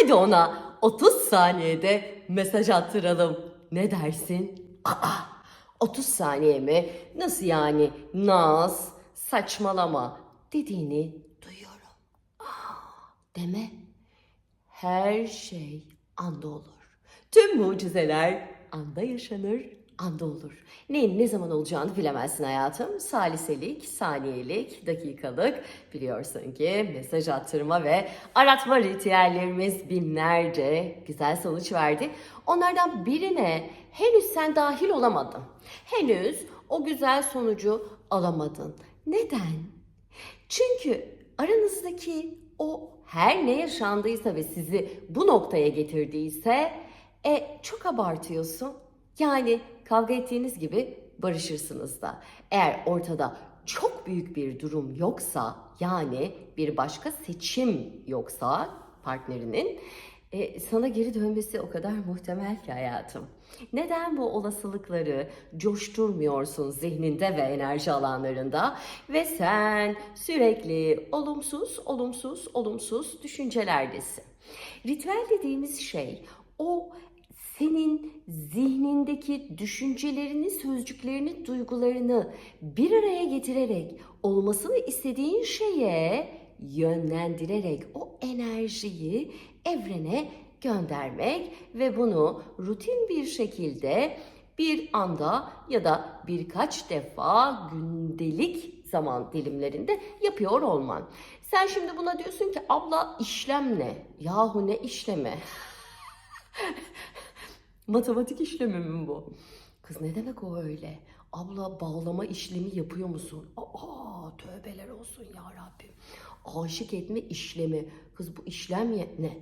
Hadi ona 30 saniyede mesaj attıralım. Ne dersin? Aa, 30 saniye mi? Nasıl yani? Naz, saçmalama dediğini duyuyorum. Deme. Her şey anda olur. Tüm mucizeler anda yaşanır, anda olur. Neyin ne zaman olacağını bilemezsin hayatım. Saliselik, saniyelik, dakikalık biliyorsun ki mesaj attırma ve aratma ritüellerimiz binlerce güzel sonuç verdi. Onlardan birine henüz sen dahil olamadın. Henüz o güzel sonucu alamadın. Neden? Çünkü aranızdaki o her ne yaşandıysa ve sizi bu noktaya getirdiyse e, çok abartıyorsun. Yani kavga ettiğiniz gibi barışırsınız da. Eğer ortada çok büyük bir durum yoksa yani bir başka seçim yoksa partnerinin e, sana geri dönmesi o kadar muhtemel ki hayatım. Neden bu olasılıkları coşturmuyorsun zihninde ve enerji alanlarında ve sen sürekli olumsuz, olumsuz, olumsuz düşüncelerdesin. Ritüel dediğimiz şey o senin zihnindeki düşüncelerini, sözcüklerini, duygularını bir araya getirerek olmasını istediğin şeye yönlendirerek o enerjiyi evrene göndermek ve bunu rutin bir şekilde bir anda ya da birkaç defa gündelik zaman dilimlerinde yapıyor olman. Sen şimdi buna diyorsun ki abla işlem ne? Yahu ne işlemi? Matematik işlemi mi bu? Kız ne demek o öyle? Abla bağlama işlemi yapıyor musun? Aa tövbeler olsun ya Rabbim. Aşık etme işlemi. Kız bu işlem ne?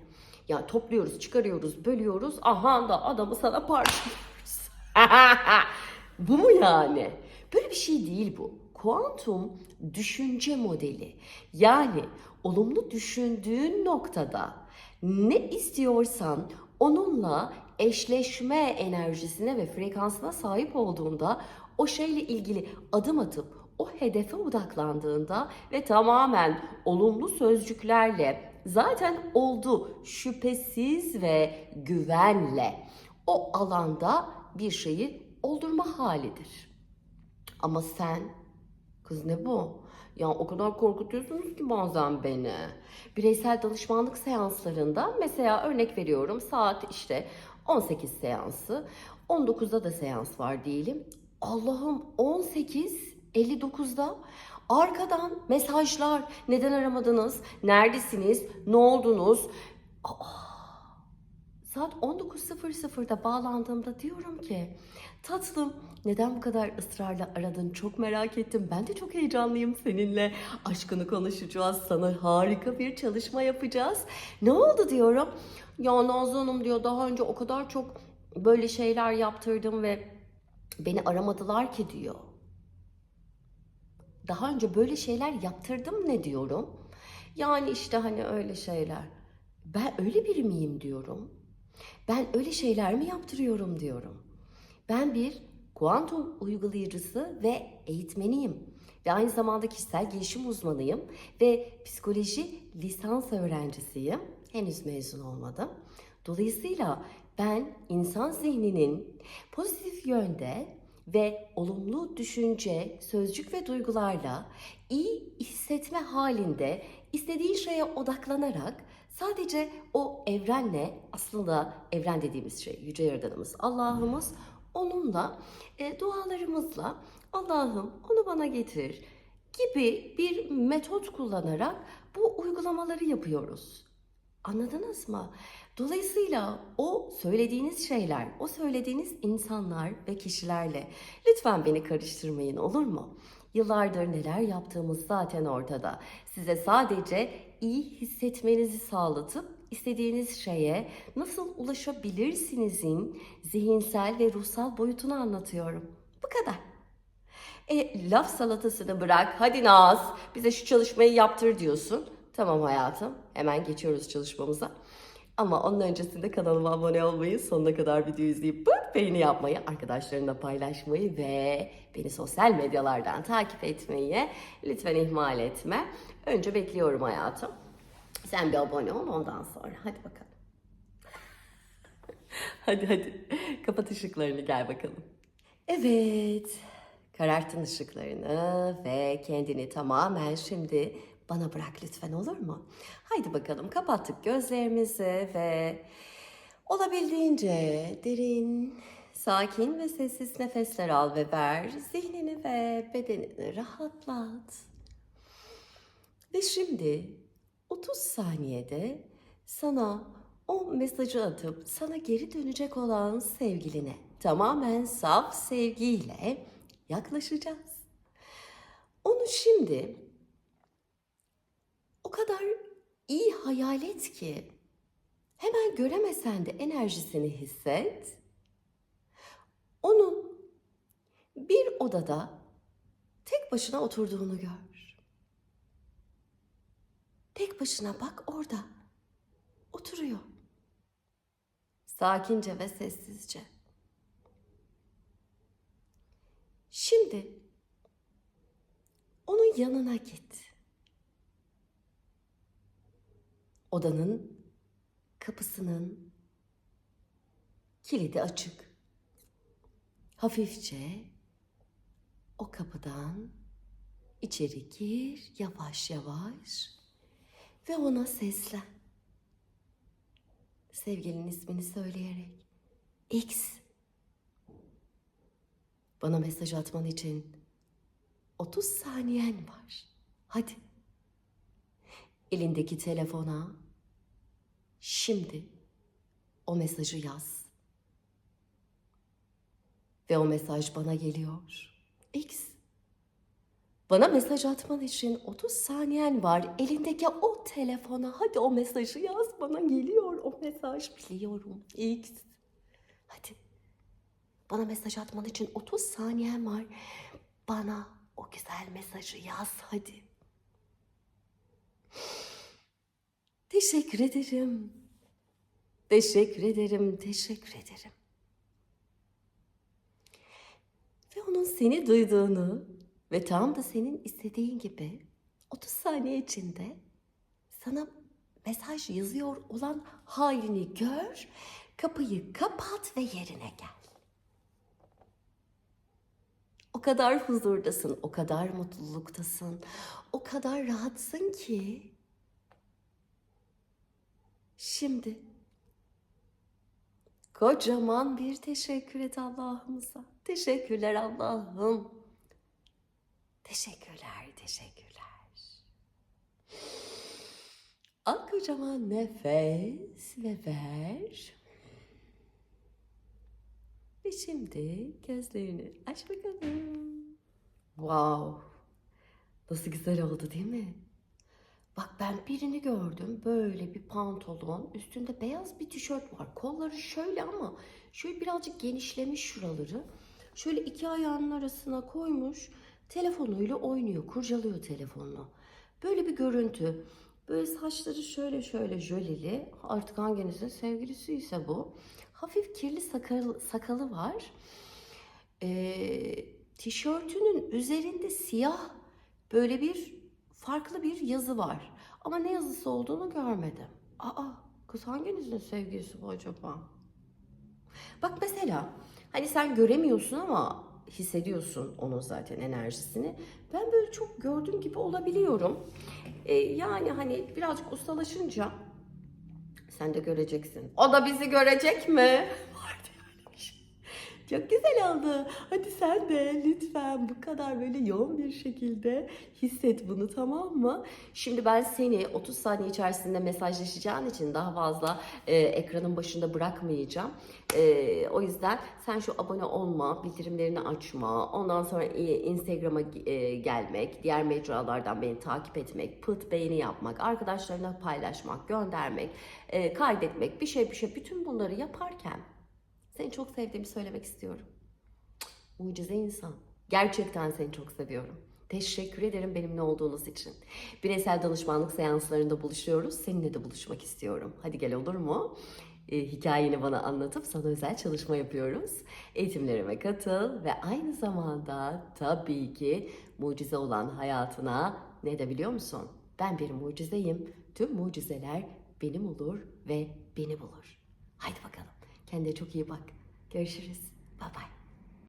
Ya topluyoruz, çıkarıyoruz, bölüyoruz. Aha da adamı sana parçalıyoruz. bu mu yani? Böyle bir şey değil bu. Kuantum düşünce modeli. Yani olumlu düşündüğün noktada ne istiyorsan onunla eşleşme enerjisine ve frekansına sahip olduğunda o şeyle ilgili adım atıp o hedefe odaklandığında ve tamamen olumlu sözcüklerle zaten oldu şüphesiz ve güvenle o alanda bir şeyi oldurma halidir. Ama sen Kız ne bu? Ya o kadar korkutuyorsunuz ki bazen beni. Bireysel danışmanlık seanslarında mesela örnek veriyorum saat işte 18 seansı. 19'da da seans var diyelim. Allah'ım 18 59'da arkadan mesajlar. Neden aramadınız? Neredesiniz? Ne oldunuz? Saat 19.00'da bağlandığımda diyorum ki tatlım neden bu kadar ısrarla aradın çok merak ettim. Ben de çok heyecanlıyım seninle. Aşkını konuşacağız. Sana harika bir çalışma yapacağız. Ne oldu diyorum. Ya Nazlı Hanım diyor daha önce o kadar çok böyle şeyler yaptırdım ve beni aramadılar ki diyor. Daha önce böyle şeyler yaptırdım ne diyorum. Yani işte hani öyle şeyler. Ben öyle biri miyim diyorum. Ben öyle şeyler mi yaptırıyorum diyorum. Ben bir kuantum uygulayıcısı ve eğitmeniyim. Ve aynı zamanda kişisel gelişim uzmanıyım ve psikoloji lisans öğrencisiyim. Henüz mezun olmadım. Dolayısıyla ben insan zihninin pozitif yönde ve olumlu düşünce, sözcük ve duygularla iyi hissetme halinde istediği şeye odaklanarak sadece o evrenle aslında evren dediğimiz şey yüce yaradanımız Allah'ımız onunla e, dualarımızla Allah'ım onu bana getir gibi bir metot kullanarak bu uygulamaları yapıyoruz. Anladınız mı? Dolayısıyla o söylediğiniz şeyler, o söylediğiniz insanlar ve kişilerle lütfen beni karıştırmayın olur mu? Yıllardır neler yaptığımız zaten ortada. Size sadece iyi hissetmenizi sağlatıp istediğiniz şeye nasıl ulaşabilirsinizin zihinsel ve ruhsal boyutunu anlatıyorum. Bu kadar. E, laf salatasını bırak. Hadi Naz, bize şu çalışmayı yaptır diyorsun. Tamam hayatım, hemen geçiyoruz çalışmamıza. Ama onun öncesinde kanalıma abone olmayı, sonuna kadar video izleyip bık beğeni yapmayı, arkadaşlarınla paylaşmayı ve beni sosyal medyalardan takip etmeyi lütfen ihmal etme. Önce bekliyorum hayatım. Sen bir abone ol ondan sonra. Hadi bakalım. hadi hadi kapat ışıklarını gel bakalım. Evet. Kararttın ışıklarını ve kendini tamamen şimdi bana bırak lütfen olur mu? Haydi bakalım kapattık gözlerimizi ve olabildiğince derin, sakin ve sessiz nefesler al ve ver. Zihnini ve bedenini rahatlat. Ve şimdi 30 saniyede sana o mesajı atıp sana geri dönecek olan sevgiline tamamen saf sevgiyle yaklaşacağız. Onu şimdi kadar iyi hayal et ki hemen göremesen de enerjisini hisset. Onun bir odada tek başına oturduğunu gör. Tek başına bak orada. Oturuyor. Sakince ve sessizce. Şimdi onun yanına git. Odanın kapısının kilidi açık. Hafifçe o kapıdan içeri gir yavaş yavaş ve ona seslen. Sevgilinin ismini söyleyerek. X. Bana mesaj atman için 30 saniyen var. Hadi. Elindeki telefona şimdi o mesajı yaz. Ve o mesaj bana geliyor. X. Bana mesaj atman için 30 saniyen var. Elindeki o telefona hadi o mesajı yaz. Bana geliyor o mesaj. Biliyorum. X. Hadi. Bana mesaj atman için 30 saniyen var. Bana o güzel mesajı yaz hadi. Teşekkür ederim. Teşekkür ederim. Teşekkür ederim. Ve onun seni duyduğunu ve tam da senin istediğin gibi 30 saniye içinde sana mesaj yazıyor olan halini gör, kapıyı kapat ve yerine gel. Kadar huzurdasın, o kadar mutluluktasın, o kadar rahatsın ki şimdi kocaman bir teşekkür et Allah'ımıza. Teşekkürler Allah'ım. Teşekkürler, teşekkürler. Al kocaman nefes ve ver. Ve şimdi gözlerini aç bakalım. Wow. Nasıl güzel oldu değil mi? Bak ben birini gördüm. Böyle bir pantolon. Üstünde beyaz bir tişört var. Kolları şöyle ama şöyle birazcık genişlemiş şuraları. Şöyle iki ayağının arasına koymuş. Telefonuyla oynuyor. Kurcalıyor telefonunu. Böyle bir görüntü. Böyle saçları şöyle şöyle jöleli. Artık hanginizin sevgilisi ise bu. Hafif kirli sakal, sakalı var. Ee, tişörtünün üzerinde siyah böyle bir farklı bir yazı var. Ama ne yazısı olduğunu görmedim. Aa, kız hanginizin sevgilisi bu acaba? Bak mesela hani sen göremiyorsun ama hissediyorsun onun zaten enerjisini. Ben böyle çok gördüğüm gibi olabiliyorum. Ee, yani hani birazcık ustalaşınca sen de göreceksin. O da bizi görecek mi? Çok güzel oldu. Hadi sen de lütfen bu kadar böyle yoğun bir şekilde hisset bunu tamam mı? Şimdi ben seni 30 saniye içerisinde mesajlaşacağın için daha fazla e, ekranın başında bırakmayacağım. E, o yüzden sen şu abone olma, bildirimlerini açma, ondan sonra Instagram'a e, gelmek, diğer mecralardan beni takip etmek, pıt beğeni yapmak, arkadaşlarına paylaşmak, göndermek, e, kaydetmek, bir şey bir şey bütün bunları yaparken seni çok sevdiğimi söylemek istiyorum. Mucize insan. Gerçekten seni çok seviyorum. Teşekkür ederim benimle olduğunuz için. Bireysel danışmanlık seanslarında buluşuyoruz. Seninle de buluşmak istiyorum. Hadi gel olur mu? Ee, hikayeni bana anlatıp sana özel çalışma yapıyoruz. Eğitimlerime katıl ve aynı zamanda tabii ki mucize olan hayatına ne de biliyor musun? Ben bir mucizeyim. Tüm mucizeler benim olur ve beni bulur. Haydi bakalım. Kendine çok iyi bak. Görüşürüz. Bye bye.